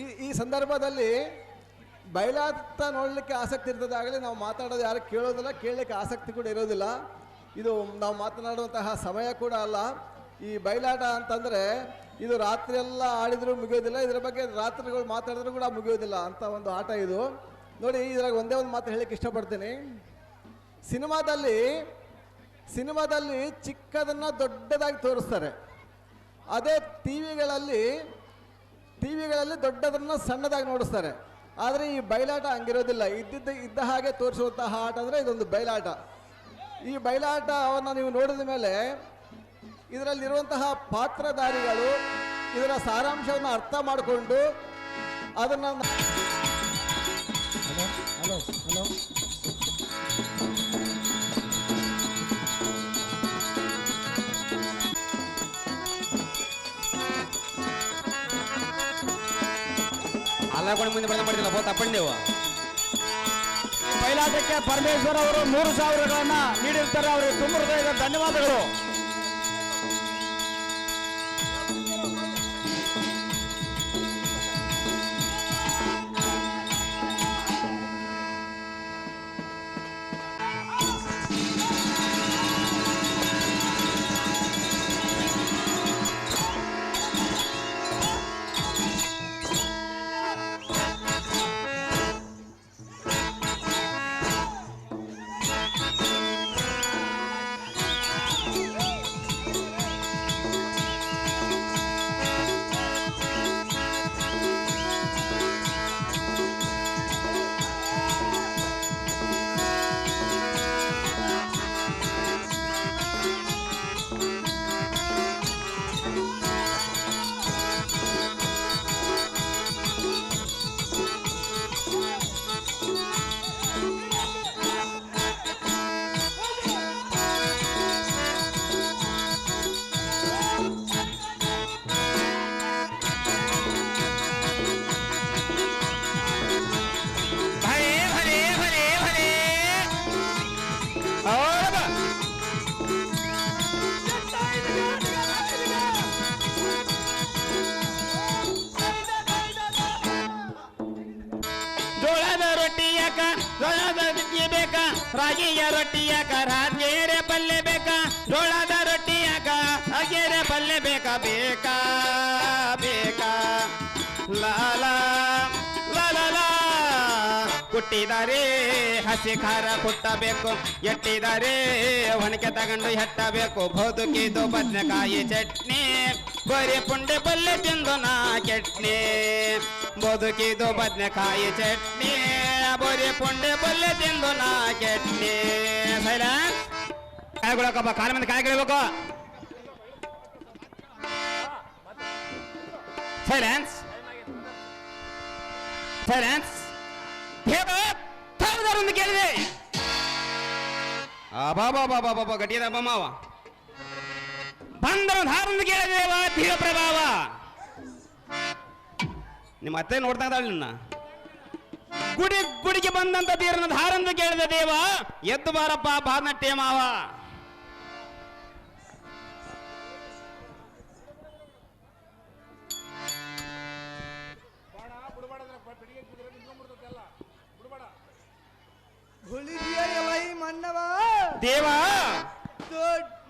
ಈ ಈ ಸಂದರ್ಭದಲ್ಲಿ ಬಯಲಾಟ ನೋಡಲಿಕ್ಕೆ ಆಸಕ್ತಿ ಇರ್ತದೆ. ಆಗಲೇ ನಾವು ಮಾತಾಡೋದು ಯಾರು ಕೇಳೋದಿಲ್ಲ, ಕೇಳಲಿಕ್ಕೆ ಆಸಕ್ತಿ ಕೂಡ ಇರೋದಿಲ್ಲ. ಇದು ನಾವು ಮಾತನಾಡುವಂತಹ ಸಮಯ ಕೂಡ ಅಲ್ಲ. ಈ ಬಯಲಾಟ ಅಂತಂದರೆ ಇದು ರಾತ್ರಿ ಎಲ್ಲ ಆಡಿದರೂ ಮುಗಿಯೋದಿಲ್ಲ, ಇದರ ಬಗ್ಗೆ ರಾತ್ರಿಗಳು ಮಾತಾಡಿದ್ರು ಕೂಡ ಮುಗಿಯೋದಿಲ್ಲ ಅಂತ ಒಂದು ಆಟ ಇದು. ನೋಡಿ, ಇದ್ರಾಗ ಒಂದೇ ಒಂದು ಮಾತು ಹೇಳಕ್ಕೆ ಇಷ್ಟಪಡ್ತೀನಿ. ಸಿನಿಮಾದಲ್ಲಿ ಸಿನಿಮಾದಲ್ಲಿ ಚಿಕ್ಕದನ್ನು ದೊಡ್ಡದಾಗಿ ತೋರಿಸ್ತಾರೆ. ಅದೇ ಟಿ ವಿಗಳಲ್ಲಿ ಟಿ ದೊಡ್ಡದನ್ನ ದೊಡ್ಡದನ್ನು ಸಣ್ಣದಾಗಿ ನೋಡಿಸ್ತಾರೆ. ಆದರೆ ಈ ಬಯಲಾಟ ಹಂಗಿರೋದಿಲ್ಲ. ಇದ್ದಿದ್ದ, ಇದ್ದ ಹಾಗೆ ತೋರಿಸುವಂತಹ ಆಟ ಅಂದರೆ ಇದೊಂದು ಬಯಲಾಟ ಈ ಬಯಲಾಟವನ್ನು ನೀವು ನೋಡಿದ ಮೇಲೆ ಇದರಲ್ಲಿರುವಂತಹ ಪಾತ್ರಧಾರಿಗಳು ಇದರ ಸಾರಾಂಶವನ್ನು ಅರ್ಥ ಮಾಡಿಕೊಂಡು ಅದನ್ನು ಹಲೋ ಹಲೋ. ಹಲೋ ಅಲ್ಲಕೊಂಡು ಮುಂದೆ ಬಂದ ಮಾಡಿದಿಲ್ಲ ಬೋ ತಪ್ಪಂಡೇವು ಬಯಲಾಟಕ್ಕೆ ಪರಮೇಶ್ವರ್ ಅವರು ಮೂರು ಸಾವಿರಗಳನ್ನ ನೀಡಿರ್ತಾರೆ. ಅವರಿಗೆ ತುಂಬ ಹೃದಯದ ಧನ್ಯವಾದಗಳು. ಕುಟ್ಟಿದರೆ ಹಸಿ ಖಾರ ಕುಟ್ಟಬೇಕು ಎಟ್ಟಿದರೆ ಒಣಕೆ ತಗೊಂಡು ಹೆಟ್ಟಬೇಕು ಬದುಕಿದು ಬದನೆಕಾಯಿ ಚಟ್ನಿ ಬರೀ ಪುಂಡೆ ಪಲ್ಯ ತಿಂದು ನಾ ಕೆಟ್ನಿ ಬದುಕಿದು ಬದನೆಕಾಯಿ ಚಟ್ನಿ ಬರೀ ಪುಂಡೆ ಪಲ್ಯ ತಿಂದು ನಾ ಕೆಟ್ನಿ ಸೈಲೆನ್ಸ್ ಕಾಯ್ಕೊಳಕಪ್ಪ ಕಾಲ ಮಂದಿ ಕಾಯ್ಕೊಳ್ಬೇಕು ಸೈಲೆನ್ಸ್ ಸೈಲೆನ್ಸ್ ಒಂದು ಕೇಳಿದೆ. ಅಬಾಬಾಬಾಬಾಬಾ ಗಟ್ಟಿಯದ ಬಮ್ಮವ ಬಂದವ ಧಾರನ್ನು ಕೇಳಿದೇವ ಧೀರ ಪ್ರಭಾವ. ನಿಮ್ಮ ಅತ್ತೆ ನೋಡ್ತಾ ಇದ್ದಾಳೆ ನಿನ್ನ. ಗುಡಿ, ಗುಡಿಗೆ ಬಂದಂತ ಧೀರನ ಧಾರನ್ನು ಕೇಳಿದ ದೇವ. ಎದ್ದು ಬಾರಪ್ಪ ಬಾರ್ನಟ್ಟೆ ಮಾವ. ಹುಲಿಗಿಯರಲೈ ಮನ್ನವ ದೇವ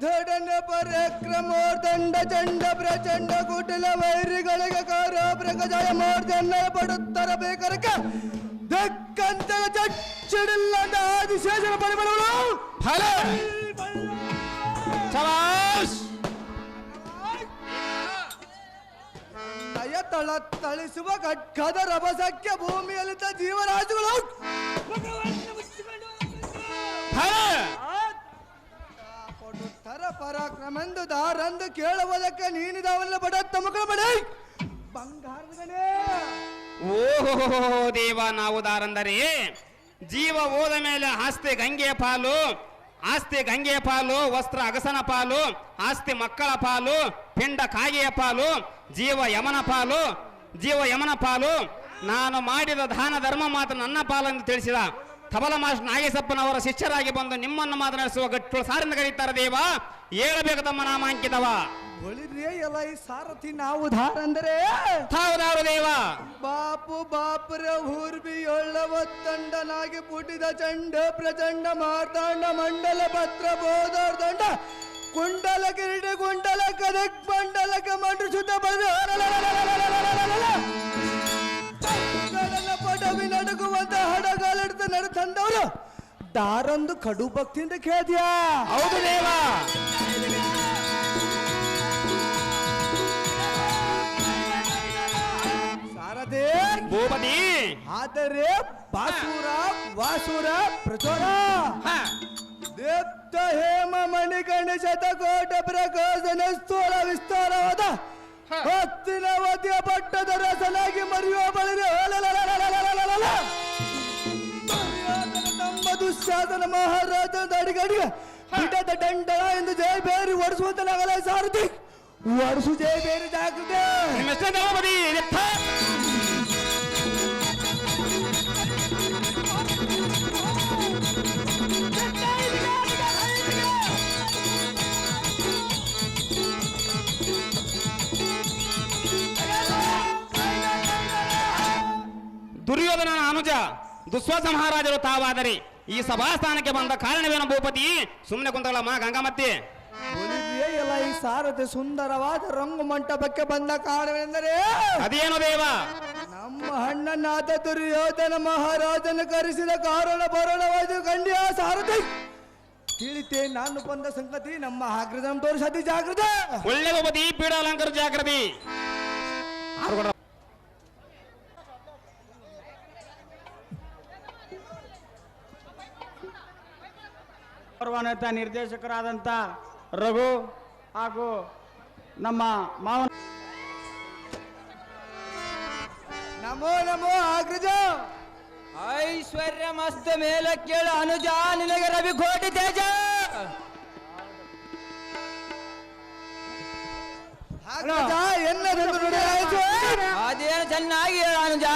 ದೊಡ್ಡನ ಪರಾಕ್ರಮೋರ್ದಂಡ ಚಂಡ ಪ್ರಚಂಡ ಕುಟಿಲ ವೈರಿಗಳಿಗೆ ಕಾರ ಪ್ರಗಜಾಯ ಮೋರ್ದನ್ನ ಪಡುತ್ತರ ಬೇಕರಕ ದಕ್ಕಂತ ಚಚ್ಚಿಡಿಲ್ಲ ಅಂತ ಆದಿಶೇಷನ ಪರಿಮಳಗಳು ಫಲ ಶಬಾಷ್ ನಯ ತಳ ತಳಿಸುವ ಖಡ್ಗದ ರಭಸಕ್ಕೆ ಭೂಮಿಯಲ್ಲಿದ್ದ ಜೀವರಾಶಿಗಳು ಫಲ ಕೊಡುತ್ತರ ಪರಾಕ್ರಮೆಂದು ದಾರಂದು ಕೇಳುವುದಕ್ಕೆ ನೀನಿದವಲ್ಲ ಬಡ ತಮಕಳ ಬಡ. ಬಂಗಾರದ ಗಣೇ ಓಹೋ ದೇವ ನಾವು ದಾರಂದರೆ. ಜೀವ ಹೋದ ಮೇಲೆ ಆಸ್ತಿ ಗಂಗೆ ಪಾಲು ಆಸ್ತಿ ಗಂಗೆ ಪಾಲು ವಸ್ತ್ರ ಅಗಸನ ಪಾಲು ಆಸ್ತಿ ಮಕ್ಕಳ ಪಾಲು ಪಿಂಡ ಕಾಗೆಯ ಪಾಲು ಜೀವ ಯಮನ ಪಾಲು ಜೀವ ಯಮನ ಪಾಲು. ನಾನು ಮಾಡಿದ ದಾನ ಧರ್ಮ ಮಾತ್ರ ನನ್ನ ಪಾಲೆಂದು ತಿಳಿಸಿದ. ತಬಲ ಮಾಸ್ಟರ್ ನಾಗೇಶಪ್ಪನವರ ಶಿಷ್ಯರಾಗಿ ಬಂದು ನಿಮ್ಮನ್ನು ಮಾತನಾಡಿಸುವ ಗಟ್ಟು ಸಾರಿಂದ ಕರೀತಾರೆ ದೇವ. ಹೇಳಬೇಕು ತಮ್ಮ ನಾಮಾಂಕಿತವ. ಅಂಕಿತವ ಎಲ್ಲ ಈ ಸಾರಥಿ ನಾವು ಧಾರ ಅಂದರೆ? ದೇವ. ಬಾಪು ಬಾಪುರ ಊರ್ಬಿ ಒಳ್ಳವತ್ತಂಡನಾಗಿ ಪುಟಿದ ಚಂಡ ಪ್ರಚಂಡ ಮಾರ್ತಾಂಡ ಮಂಡಲ ಪತ್ರ ಬೋಧಾರ್ದಂಡ ಕುಂಡಲ ಕಿರೀಟ ಕುಂಡಲ ಕದಕ್ ಮಂಡಲಕ ಕಮಂಡ್ರ ಸುತ್ತ ಬಂದು ಪಟವಿ ನಡುಗುವಂತ ನಡೆ ತಂದವರು ದಾರೊಂದು ಕಡು ಭಕ್ತಿಯಿಂದ ಕೇಳ್ದ್ಯಾ ಹೌದು ದೇವ. ಸಾರಥಿ ಭೂಪತಿ. ಆದರೆ ಬಾಸುರ ವಾಸುರ ಪ್ರಚೋರ ದೇವ್ತ ದೇಪ್ತ ಹೇಮ ಮಣಿಗಣ ಶತಕೋಟ ಪ್ರಕಾಶನ ಸ್ಥೂಲ ವಿಸ್ತಾರವಾದ ಹತ್ತಿನ ಹತ್ತಿನವತಿಯ ಪಟ್ಟದ ರಸನಾಗಿ ಮರೆಯುವ ಬಳಿರೆ ತಮ್ಮ ದುಶ್ಯಾಸನ ಮಹಾರಾಜನ ಅಡಿಗಡಿಗೆ ಬಿಟದ ದಂಡಳ ಎಂದು ಜಯ ಬೇರಿ ಒಡಿಸುವಂತ ನಗಲ ಸಾರಥಿ. ಒಡಿಸು ಜಯ ಬೇರಿ ಜಾಗೃತಿ. ದುರ್ಯೋಧನನ ಅನುಜ ದುಸ್ವಾಸ ಮಹಾರಾಜರು ತಾವಾದರೆ ಈ ಸಭಾಸ್ಥಾನಕ್ಕೆ ಬಂದ ಕಾರಣವೇನು ಭೂಪತಿ? ಸುಮ್ಮನೆ ಕುಂತಗಳಮ್ಮ ಎಲ್ಲ ಈ ಸಾರಥಿ ಸುಂದರವಾದ ರಂಗು ಮಂಟಪಕ್ಕೆ ಬಂದ ಕಾರಣವೆಂದರೆ? ಅದೇನು ದೇವ? ನಮ್ಮ ಅಣ್ಣನಾದ ದುರ್ಯೋಧನ ಮಹಾರಾಜನ ಕರೆಸಿದ ಕಾರಣ ಬರೋಣವಾದ ಗಂಡಿಯ ಸಾರಥಿ. ತಿಳಿತೆ ನಾನು ಬಂದ ಸಂಗತಿ ನಮ್ಮ ಆಗ್ರದ ತೋರಿಸತಿ ಜಾಗೃತ ಒಳ್ಳೆ ಭೂಪತಿ ಪೀಡಾಲಂಕರ ಜಾಗೃತಿ ಗೌರವಾನ್ವಿತ ನಿರ್ದೇಶಕರಾದಂಥ ರಘು ಹಾಗೂ ನಮ್ಮ ಮಾವನ ನಮೋ ನಮೋ ಆಗ್ರಜ ಐಶ್ವರ್ಯ ಮಸ್ತ ಮೇಲೆ ಕೇಳು ಅನುಜ ನಿನಗೆ ರವಿ ಕೋಟಿ ತೇಜ! ಅದೇನು ಚೆನ್ನಾಗಿ ಹೇಳ ಅನುಜ!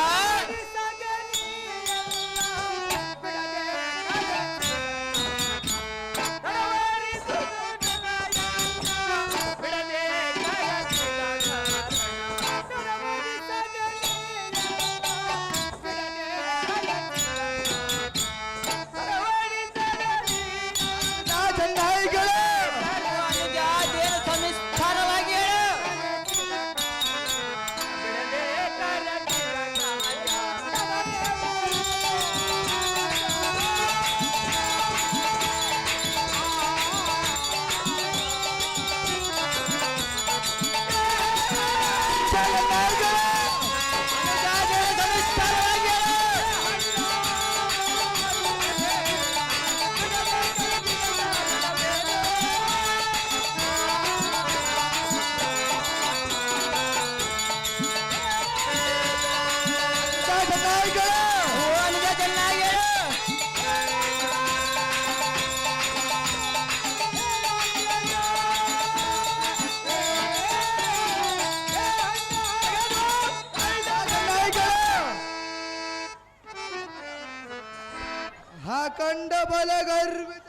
ಬಲ ಗರ್ವಿತ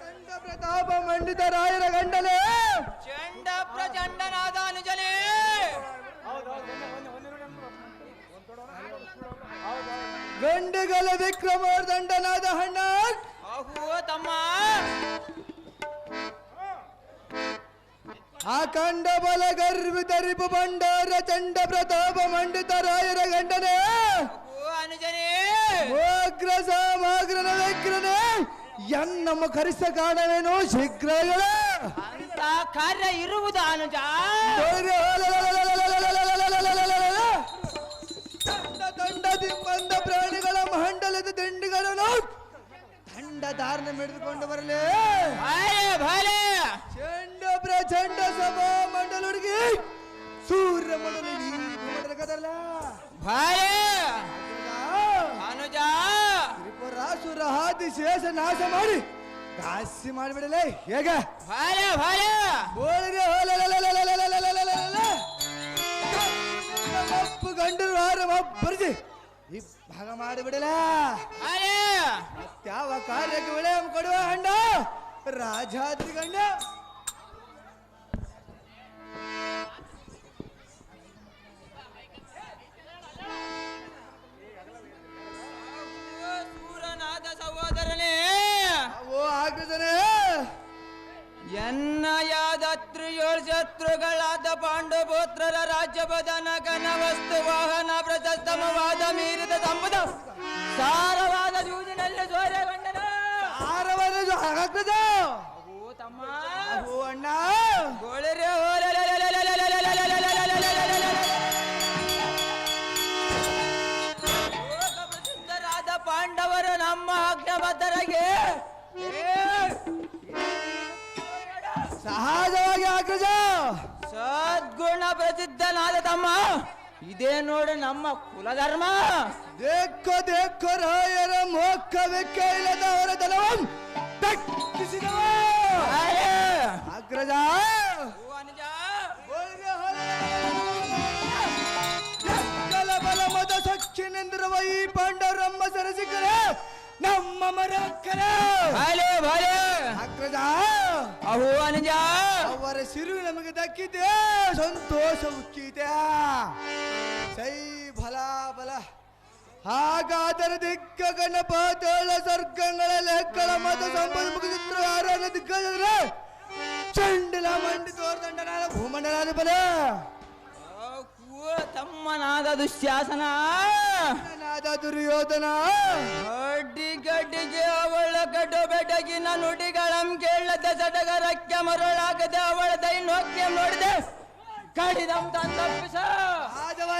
ಕಂಡ ಪ್ರತಾಪ ಮಂಡಿತ ರಾಯರ ಗಂಡಲೇ. ಚಂಡ ಪ್ರಚಂಡನಾದ ಅನುಜನೇ ಗಂಡುಗಳ ವಿಕ್ರಮೋರ್ದಂಡನಾದ ಹಣ್ಣ. ಅಹೋ ತಮ್ಮ. ಅಖಂಡ ಬಲ ಗರ್ವಿತ ರಿಪು ಭಂಡಾರ ಚಂಡ ಪ್ರತಾಪ ಮಂಡಿತ ರಾಯರ ಗಂಡನೇ ಎನ್ನಮ್ಮ ಕರಿಸ ಕಾರಣವೇನು ಶೀಘ್ರಗಳ ಅಂತ ಕಾರ್ಯ ಇರುವುದು ಅನುಜ. ತಂಡ ತಂಡದಿ ಬಂದ ಪ್ರಾಣಿಗಳ ಮಂಡಲದ ದಂಡಿಗಳನ್ನು. ತಂಡ ಧಾರಣ ಮಿಡಿದುಕೊಂಡು ಬರಲೇ ಭಲೆ ಭಲೆ ಚಂಡ ಪ್ರಚಂಡ ಸಭಾ ಮಂಡಲ ಹುಡುಗಿ ಸೂರ್ಯ ಮಂಡಲ ಕದಲ್ಲ ಭಲೆ ಅನುಜ. ತ್ರಿಪುರಾಸುರ ಹಾದಿ ಶೇಷ ನಾಶ ಮಾಡಿ ಕಾಸಿ ಮಾಡಿಬಿಡಲೇ ಹೇಗ? ಭಲೆ ಭಲೆ ಹೋಳಿಗೆ ಮಪ್ಪು ಗಂಡರು ಬರ್ಜಿ ಈ ಭಾಗ ಮಾಡಿಬಿಡಲ ಯಾವ ಕಾರ್ಯಕ್ಕೆ ವಿಳಂಬ ಕೊಡುವ ಹಂಡ ರಾಜಾದ್ರಿ ಗಂಡ వస్తు వాహన ప్రశస్తమ వాద మీరిత సంపద సారవాద సారవాద ಇದೇ ನೋಡು ನಮ್ಮ ಕುಲಧರ್ಮ. ದೇಖೋ ದೇಖೋ ರಾಯರ ಮೋಕ್ಷ ಇಲ್ಲದವರ ಧನವಂ ದಕ್ಕಿಸಿದವ ಆಯೇ. ಅಗ್ರಜ ಓ ಅನುಜ. ಎಕ್ಕಲ ಬಲ ಮದ ಸಖ್ಯನೆಂದಿರುವ ಈ ಪಾಂಡವರಮ್ಮ ಸರಸಿಕರೆ ನಮ್ಮ ಮರಕ್ಕರೆ ಬಾಲೆ, ಬಾಲೆ. ಅಗ್ರಜ ಅಹೋ ಅನುಜ ಅವರ ಸಿರು ನಮಗೆ ದಕ್ಕಿದೆ ಸಂತೋಷ ಉಕ್ಕಿದೆ ಸೈ ಬಲ ಬಲ ಹಾಗಾದರೆ ದಿಕ್ಕ ಗಣಪಾತಳ ಸರ್ಗಂಗಳ ಲೆಕ್ಕಳ ಮತ ಸಂಬಂಧ ಮುಗಿದಿದ್ರು ಯಾರು ದಿಗ್ಗಜದ್ರೆ ಚಂಡಲ ಮಂಡಿ ತೋರ್ದಂಡನಾದ ಭೂಮಂಡಲಾದ ಬಲ. ತಮ್ಮನಾದ ದುಶ್ಯಾಸನ. ನಾದ ದುರ್ಯೋಧನ. ಅಡ್ಡಿ ಗಡ್ಡಿಗೆ ಅವಳ ಕಡು ಬೆಡಗಿನ ನುಡಿಗಳಂ ಕೇಳದ ಸಡಗರಕ್ಕೆ ಮರಳಾಗದೆ ಅವಳ ದೈನ್ಯೋಕ್ಯ ನೋಡಿದೆ. ಕಡಿದಂ ತಂದಪ್ಪಿಸ ತಮ್ಮ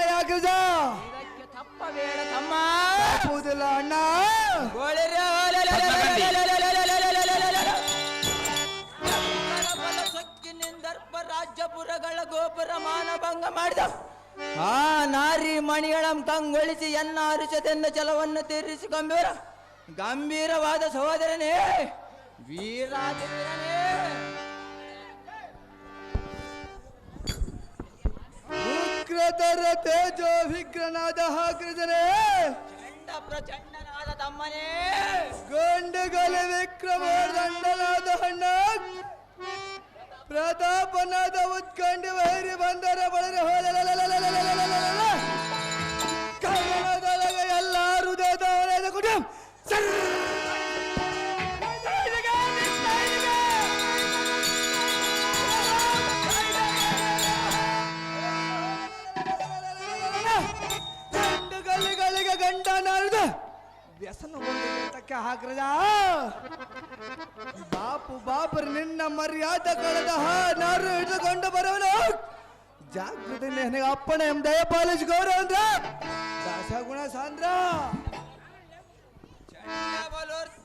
ಸೊಕ್ಕಿನಿಂದರ್ಪ ರಾಜ್ಯಪುರಗಳ ಗೋಪುರ ಮಾನಭಂಗ ಮಾಡಿದ ಆ ನಾರಿ ಮಣಿಗಳಂ ತಂಗೊಳಿಸಿ ಎನ್ನ ಅರಿಸದೆಂದ ಛಲವನ್ನು ಗಂಭೀರ, ಗಂಭೀರವಾದ ಸಹೋದರನೇ ಉಗ್ರತರ ತೇಜೋ ವಿಗ್ರನಾದ ಅಗ್ರಜನೇ ಚಂಡ ಪ್ರಚಂಡನಾದ ತಮ್ಮನೇ. ಗಂಡಗಲ ದಂಡನಾದ ಹಣ್ಣ ಪ್ರತಾಪನಾದ ಉತ್ಕಂಡಿ ವೈರಿ ಬಂದರ ಬಳರೆ ಕನ್ನಡದೊಳಗೆ ಎಲ್ಲ ಹೃದಯದವರೆದ ಕುಟುಂಬ ವ್ಯಸನ ತಕ್ಕ ಹಾಕ್ರದ ಬಾಪು ಬಾಪರು ನಿನ್ನ ಮರ್ಯಾದ ಕಳೆದ ಹಾ ನಾರು ಹಿಡಿದುಕೊಂಡು ಬರವನು ಜಾಗೃತಿ ನನಗೆ ಅಪ್ಪಣೆ ಎಂ ದಯಪಾಲಿಸಿ ಗೌರವ ಅಂದ್ರ ದಾಸಗುಣ ಸಾಂದ್ರ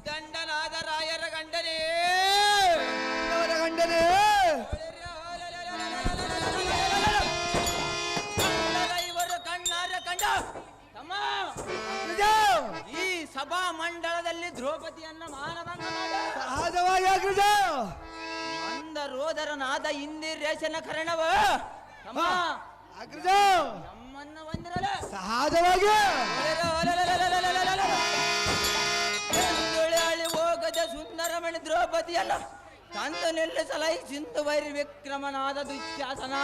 ದಂಡನಾದ ರಾಯರ ಗಂಡನೇ ಅವರ ಗಂಡನೇ ಇವರು ಕಣ್ಣಾರ ಕಂಡ ತಮ್ಮ ನಿಜ. ಈ ಸಭಾ ಮಂಡಳದಲ್ಲಿ ದ್ರೌಪದಿಯನ್ನ ಮಾನಭಂಗ ಮಾಡ ಸಹಜವಾಗಿ ಅಗ್ರಜ ಮಂದ ರೋದರನಾದ ಇಂದಿರೇಶನ ಕರ್ಣವ ತಮ್ಮ ಅಗ್ರಜ ನಮ್ಮನ್ನ ಬಂದಿರಲ್ಲ ಸಹಜವಾಗಿ ಹೋಗದ ಸುಂದರಮಣಿ ದ್ರೌಪದಿಯನ್ನ ತಂದು ನಿಲ್ಲಿಸಲೈ ಸಿಂಧು ವೈರಿ ವಿಕ್ರಮನಾದ ದುಶ್ಯಾಸನ.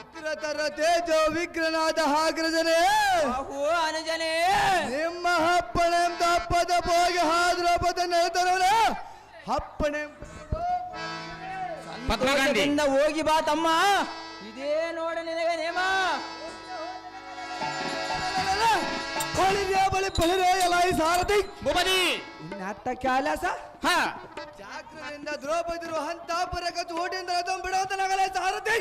ಉಗ್ರತರ ತೇಜೋ ವಿಗ್ರನಾದ ಹಾಗ್ರಜನೇ. ಬಾಹು ಅನುಜನೇ. ನಿಮ್ಮ ಹಪ್ಪಣೆ ತಪ್ಪದ ಹೋಗಿ ಹಾದ್ರಪದ ನೆಲತರವನ ಹಪ್ಪಣೆ ಪದ್ಮಗಾಂಧಿ ಹೋಗಿ ಬಾ ತಮ್ಮ. ಇದೇ ನೋಡ ಬಳಿರಿಯ ಬಳಿ ಬಳಿರೇ ಎಲಾಯಿ ಸಾರಥಿ. ಭೂಪತಿ ನಾಟ ಕ್ಯಾಲಸ ಹಾ. ಜಾಗ್ರದಿಂದ ದ್ರೌಪದಿರು ಹಂತಾಪುರಕ ಚೋಟಿಂದ ರಥಂ ಬಿಡೋತ ನಗಲೇ ಸಾರಥಿ.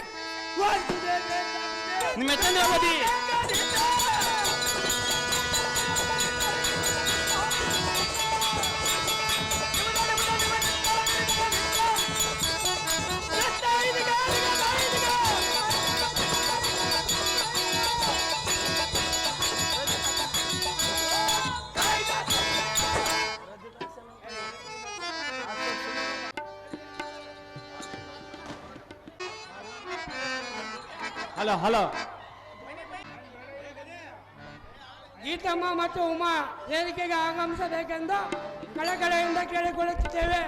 ನಿಮ್ಮ ಹೆಸರು ಹಲೋ ಗೀತಮ್ಮ ಮತ್ತು ಉಮಾ ವೇದಿಕೆಗೆ ಆಗಮಿಸಬೇಕೆಂದು ಕಳಕಳೆಯಿಂದ ಕೇಳಿಕೊಳ್ಳುತ್ತಿದ್ದೇವೆ.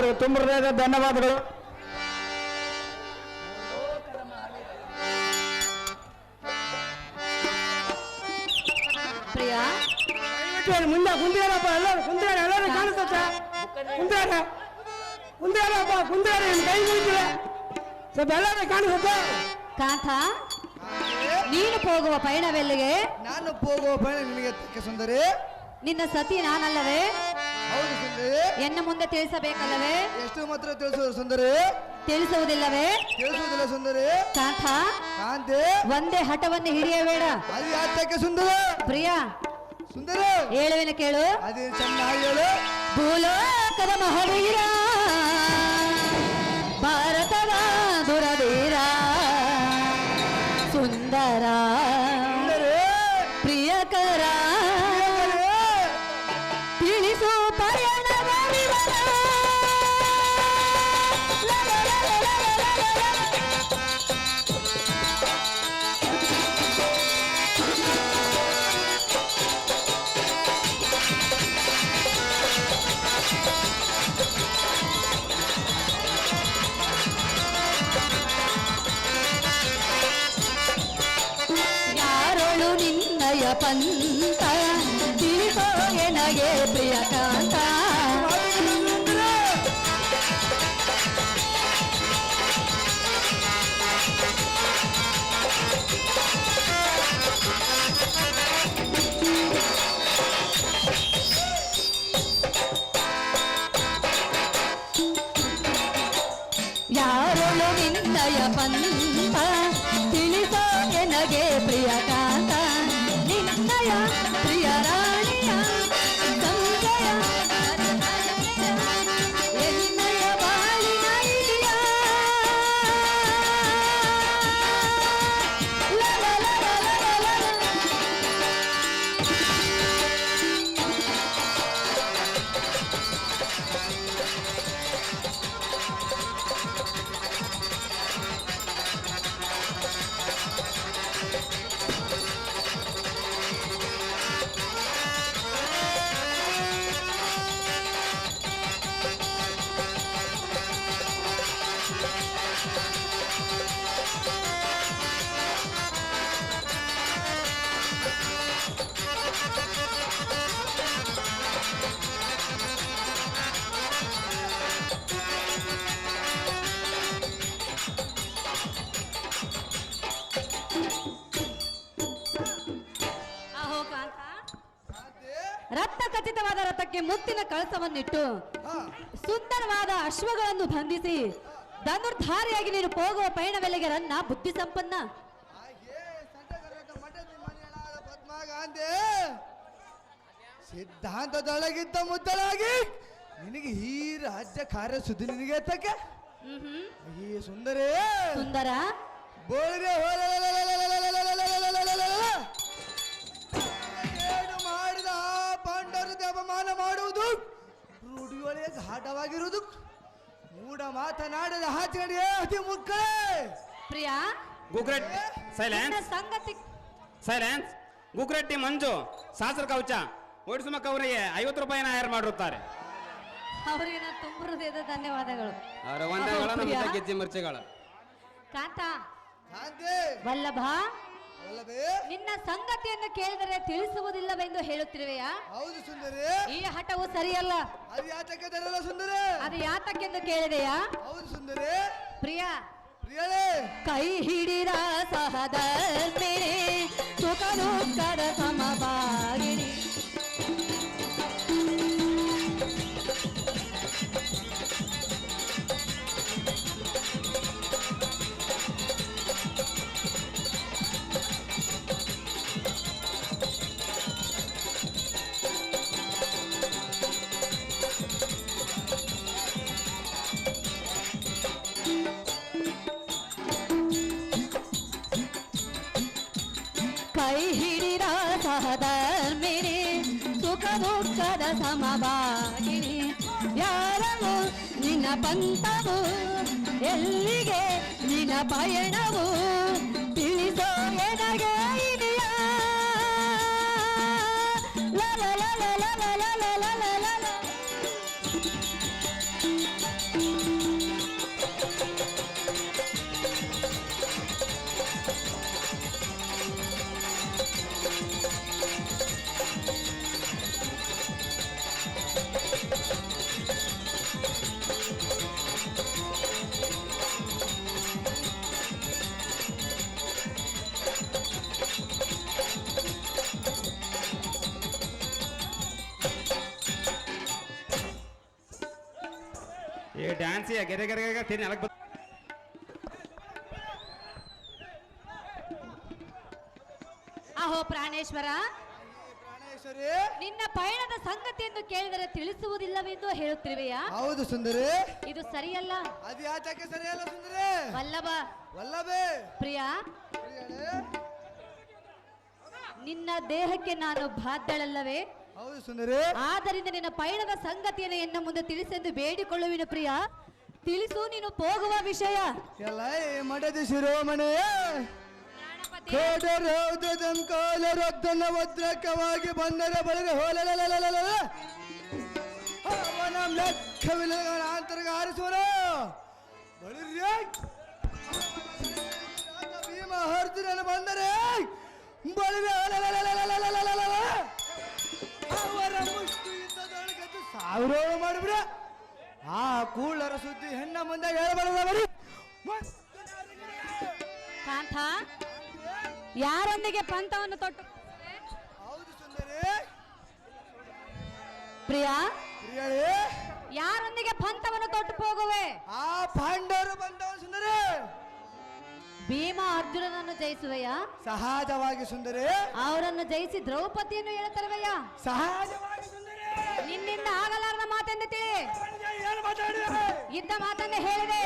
ಅವರಿಗೆ ತುಂಬ ಹೃದಯದ ಧನ್ಯವಾದಗಳು. ಪ್ರಿಯಾ? ಮುಂದೆ ಕುಂದಿರಪ್ಪ ಎಲ್ಲರೂ ಕುಂದಿರ ಎಲ್ಲರೂ ಕಾಣಿಸ್ತಕ್ಕ ಕುಂದಿರ ಕುಂದಿರಪ್ಪ ಕುಂದಿರ ಕೈ ಮುಗಿತಿಲ್ಲ ಸ್ವಲ್ಪ ಎಲ್ಲರೂ ಕಾಣಿಸುತ್ತೆ? ಕಾಂತ ನೀನು ಹೋಗುವ ಪಯಣವೆಲ್ಲಿಗೆ? ನಾನು ಹೋಗುವ ಪಯಣ ನಿನಗೆ ಸುಂದರಿ. ನಿನ್ನ ಸತಿ ನಾನಲ್ಲವೇ? ಹೌದು ಸುಂದರಿ. ಎನ್ನ ಮುಂದೆ ತಿಳಿಸಬೇಕಲ್ಲವೇ? ಎಷ್ಟು ಮಾತ್ರ ತಿಳಿಸೋದು ಸುಂದರಿ? ತಿಳಿಸುವುದಿಲ್ಲವೇ? ತಿಳಿಸುವುದಿಲ್ಲ ಸುಂದರಿ. ಕಾಂತ? ಕಾಂತಿ? ಒಂದೇ ಹಠವನ್ನು ಹಿಡಿಯಬೇಡ. ಅದು ಯಾತಕ್ಕೆ ಸುಂದರ? ಪ್ರಿಯಾ ಸುಂದರ. ಹೇಳುವೆನ ಕೇಳು. ಅದೇ ಚೆನ್ನಾಗಿ ಹೇಳು. ಭೂಲೋಕದ ಮಹಾವೀರ. లోకంతా తిరిపోయే నగే ప్రియకా yeah. ರಥಕ್ಕೆ ಮುತ್ತಿನ ಕಳಸವನ್ನಿಟ್ಟು ಸುಂದರವಾದ ಅಶ್ವಗಳನ್ನು ಬಂಧಿಸಿ ಧನುರ್ಧಾರಿಯಾಗಿ ನೀನು ಹೋಗುವ ಪಯಣವೆಲೆಗೆ ರನ್ನ ಬುದ್ಧಿ ಸಂಪನ್ನ. ಸಿದ್ಧಾಂತದೊಳಗಿದ್ದ ಮುದ್ದಳಾಗಿ ನಿನಗೆ ಈ ರಾಜ್ಯ ಕಾರ್ಯ ಸುದ್ದಿ ನಿನಗೆ ಎತ್ತಕ್ಕೆ? ಈ ಸುಂದರಿ. ಸುಂದರ? ಬೋಳಿಗೆ ಏನು ರೂಢಿಯೊಳಗೆ ಘಾಟವಾಗಿರುವುದು ಮೂಡ ಮಾತನಾಡದ ಹಾಚಿಗೆ ಅತಿ ಮುಕ್ಕಳೇ ಪ್ರಿಯಾ ಗುಗ್ರೆಟ್ ಸೈಲೆನ್ಸ್ ಸಂಗತಿ. ಸೈಲೆನ್ಸ್ ಗುಗ್ರೆಟ್ಟಿ ಮಂಜು ಶಾಸ್ತ್ರ ಕವಚ ಓಡಿಸುಮಕ್ಕ ಅವರಿಗೆ ಐವತ್ತು ರೂಪಾಯಿನ ಹೈರ್ ಮಾಡಿರುತ್ತಾರೆ. ಅವರಿಗೆ ನಾನು ತುಂಬ ಹೃದಯದ ಧನ್ಯವಾದಗಳು. ಅವರ ವಂದನೆಗಳ ನಮ್ಮ ಗೆಜ್ಜೆ ಮಿರ್ಚಿಗಳು. ಕಾಂತ. ಕಾಂತಿ. ವಲ್ಲಭ. ನಿನ್ನ ಸಂಗತಿಯನ್ನು ಕೇಳಿದರೆ ತಿಳಿಸುವುದಿಲ್ಲವೆಂದು ಹೇಳುತ್ತಿರುವೆಯಾ? ಹೌದು ಸುಂದರಿ. ಈ ಹಠವು ಸರಿಯಲ್ಲ. ಅದು ಯಾತಕ್ಕೆ ತರಲ್ಲ ಸುಂದರಿ? ಅದು ಯಾತಕ್ಕೆಂದು ಕೇಳಿದೆಯಾ? ಹೌದು ಸುಂದರಿ. ಪ್ರಿಯ ಪ್ರಿಯಳೇ ಕೈ ಹಿಡಿದ ಸಹದ ಸುಖ ದುಃಖದ ಸಮಭಾಗಿಣಿ ಸಹಧರ್ಮಿಣಿ ಸುಖ ದುಃಖದ ಸಮಭಾಗಿಣಿ. ಯಾರವು ನಿನ್ನ ಪಂಥವು ಎಲ್ಲಿಗೆ ನಿನ್ನ ಪಯಣವು ತಿಳಿಸೋ ಎನಗೆ ಗೆರೆ ಗೆರೆ ಗೆರೆ ತಿನ್ನ ನೆಲಕ್ಕೆ ಬತ್- ಅಹೋ ಪ್ರಾಣೇಶ್ವರ. ಪ್ರಾಣೇಶ್ವರಿ. ನಿನ್ನ ಪಯಣದ ಸಂಗತಿಯನ್ನು ಕೇಳಿದರೆ ತಿಳಿಸುವುದಿಲ್ಲವೆಂದು ಹೇಳುತ್ತಿರುವೆಯಾ? ಹೌದು ಸುಂದರಿ. ಇದು ಸರಿಯಲ್ಲ. ಅದು ಯಾತಕ್ಕೆ ಸರಿಯಲ್ಲ ಸುಂದರಿ? ವಲ್ಲಭ. ವಲ್ಲಭೇ. ಪ್ರಿಯ ನಿನ್ನ ದೇಹಕ್ಕೆ ನಾನು ಬಾಧ್ಯಳಲ್ಲವೇ? ಹೌದು ಸುಂದರಿ. ಆದ್ದರಿಂದ ನಿನ್ನ ಪಯಣದ ಸಂಗತಿಯನ್ನು ಎನ್ನ ಮುಂದೆ ತಿಳಿಸೆಂದು ಬೇಡಿಕೊಳ್ಳುವಿನ ಪ್ರಿಯ. ತಿಳಿಸು ನೀನು ಹೋಗುವ ವಿಷಯ. ಎಲ್ಲ ಮಡದಿ ಶಿರೋಮಣಿ. ಕೋಲರೊದ್ದನ್ನ ಬಂದರ ಬಳಿಗೆ ಹೋಲಲಲಲಲಲ. ಅವನ ಲೆಕ್ಕವಿಲ್ಲ ಆಂತರಿಕ ಆರಿಸುವರ ಬಂದರೆ ಬಳಿವೆ ಅವರ ಮಾಡಿ ಮಾಡಿಬಿಡ. ಆ ಕೂಳರ ಸುದ್ದಿ ಹೆಣ್ಣ ಮುಂದೆ ಹೇಳಬಾರದವರು. ಕಾಂತ ಯಾರೊಂದಿಗೆ ಪಂಥವನ್ನು ತೊಟ್ಟು ಹೌದು ಸುಂದರಿ. ಪ್ರಿಯಾ ಪ್ರಿಯಳೇ. ಯಾರೊಂದಿಗೆ ಪಂಥವನ್ನು ತೊಟ್ಟು ಹೋಗುವೆ? ಆ ಪಾಂಡವರು ಬಂದವ ಸುಂದರಿ. ಭೀಮ ಅರ್ಜುನನನ್ನು ಜಯಿಸುವೆಯ? ಸಹಜವಾಗಿ ಸುಂದರಿ. ಅವರನ್ನು ಜಯಿಸಿ ದ್ರೌಪದಿಯನ್ನು ಹೇಳುತ್ತಾರೆ ಸಹಜವಾಗಿ ಸುಂದರಿ. ನಿನ್ನಿಂದ ಆಗಲಾರದ ಮಾತೆಂದಿತಿ ತಿಳಿ ಏನು ಮಾತಾಡಿದೆ ಇದ್ದ ಮಾತನ್ನ ಹೇಳಿದೆ.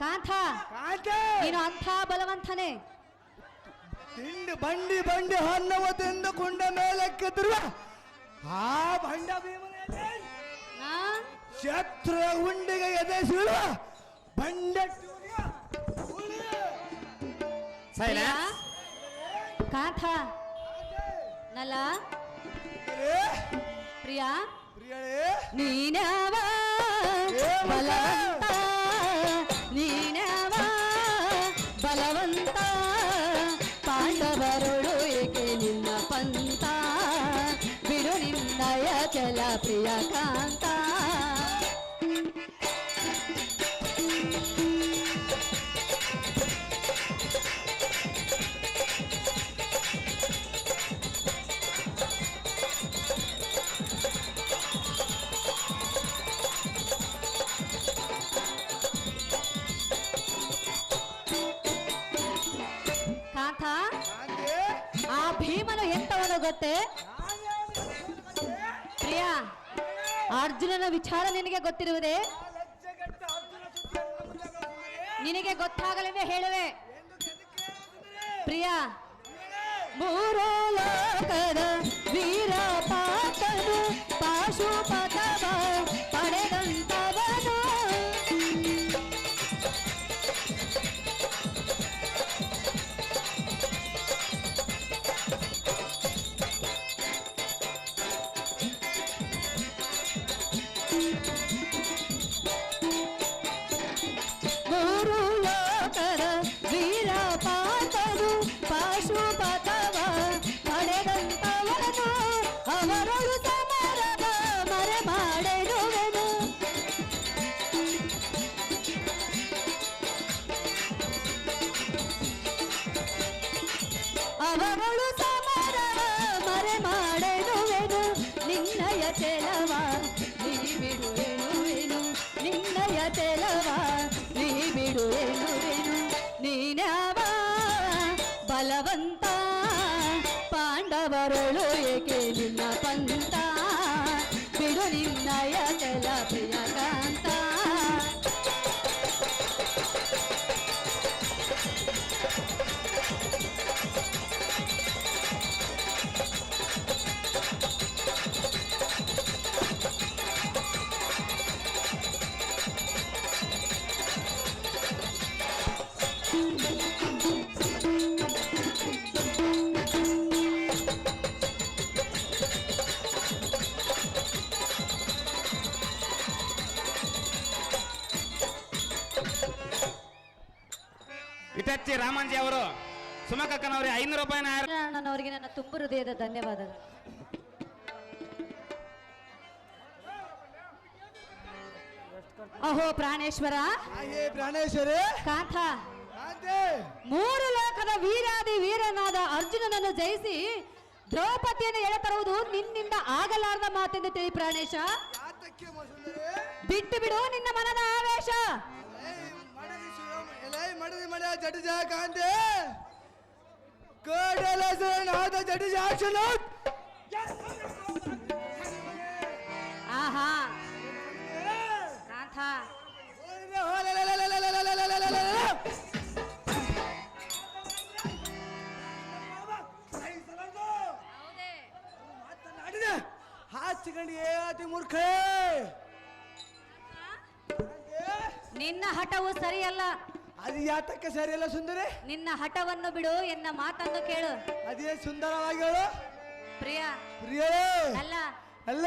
ಕಾಂತ ಕಾಂತೆ? ನೀನು ಅಂಥ ಬಲವಂತನೇ. ತಿಂಡಿ ಬಂಡಿ ಬಂಡಿ ಹನ್ನವ ತಿಂದು ಕುಂಡ ಮೇಲಕ್ಕೆದ್ರು ಆ ಬಂಡ ಭೀಮನಲ್ಲಿ ಆ? ಶತ್ರು ಉಂಡಿಗೆ ಎದೆ ಸೀಳುವ ಬಂಡ? ಕಾಂತ ನಲ ಪ್ರಿಯ? ಪ್ರಿಯಳೇ? ನೀನವ? ಬಲವಂತ? ನೀನವ? ಬಲವಂತ? ಪಾಂಡವರುಳು ಏಕೆ ನಿನ್ನ ಪಂತ ಬಿಡು ನಿನ್ನಯ ಚಲ ಪ್ರಿಯ ಎಂತವನು ಪ್ರಿಯಾ, ಅರ್ಜುನನ ವಿಚಾರ ನಿನಗೆ ಗೊತ್ತಿರುವುದೇ? ನಿನಗೆ ಗೊತ್ತಾಗಲಿದೆ ಹೇಳುವೆ. ಪ್ರಿಯ, ಮೂರು ಲೋಕದ ವೀರ ಪಾತನು ಪಾಶುಪತವ ನಿನ್ನಯ ಚೆಲವ ಇಟಚ್ಚಿ ರಾಮಂಜಿ ಅವರು ಸುಮಕಕ್ಕನವರಿಗೆ ಐನೂರು ರೂಪಾಯಿನ ನನ್ನವರಿಗೆ ನನ್ನ ತುಂಬ ಹೃದಯದ ಧನ್ಯವಾದಗಳು. ಅಹೋ ಪ್ರಾಣೇಶ್ವರ. ಪ್ರಾಣೇಶ್ವರಿ. ಕಾಂತ. ಕಾಂತೆ. ಮೂರು ಲೋಕದ ವೀರಾದಿ ವೀರನಾದ ಅರ್ಜುನನನ್ನು ಜಯಿಸಿ ದ್ರೌಪದಿಯನ್ನು ಎಳೆತರುವುದು ನಿನ್ನಿಂದ ಆಗಲಾರದ ಮಾತೆಂದು ತಿಳಿ ಪ್ರಾಣೇಶ. ಬಿಟ್ಟು ಬಿಡು ನಿನ್ನ ಮನದ ಆವೇಶ. ಮಡದಿ ಗಾಂಧಿ ಕೋಡಲ ನಾದ ಜಡಜ ಆಕ್ಷನ್ ಆಹಾ! ಕಾಂತ ಹಾಚಿಕೊಂಡು ಏತಿ ಮೂರ್ಖೇ! ನಿನ್ನ ಹಠವು ಸರಿಯಲ್ಲ. ಅದು ಯಾತಕ್ಕೆ ಸರಿಯಲ್ಲ ಸುಂದರಿ? ನಿನ್ನ ಹಠವನ್ನು ಬಿಡು ಎನ್ನ ಮಾತನ್ನು ಕೇಳು. ಅದೇ ಸುಂದರವಾಗಿ ಹೇಳು ಪ್ರಿಯ ಅಲ್ಲ. ಅಲ್ಲ.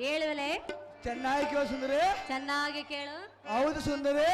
ಹೇಳುವಲೆ ಚೆನ್ನಾಗಿ ಕೇಳು ಸುಂದರಿ. ಚೆನ್ನಾಗಿ ಕೇಳು. ಹೌದು ಸುಂದರಿ.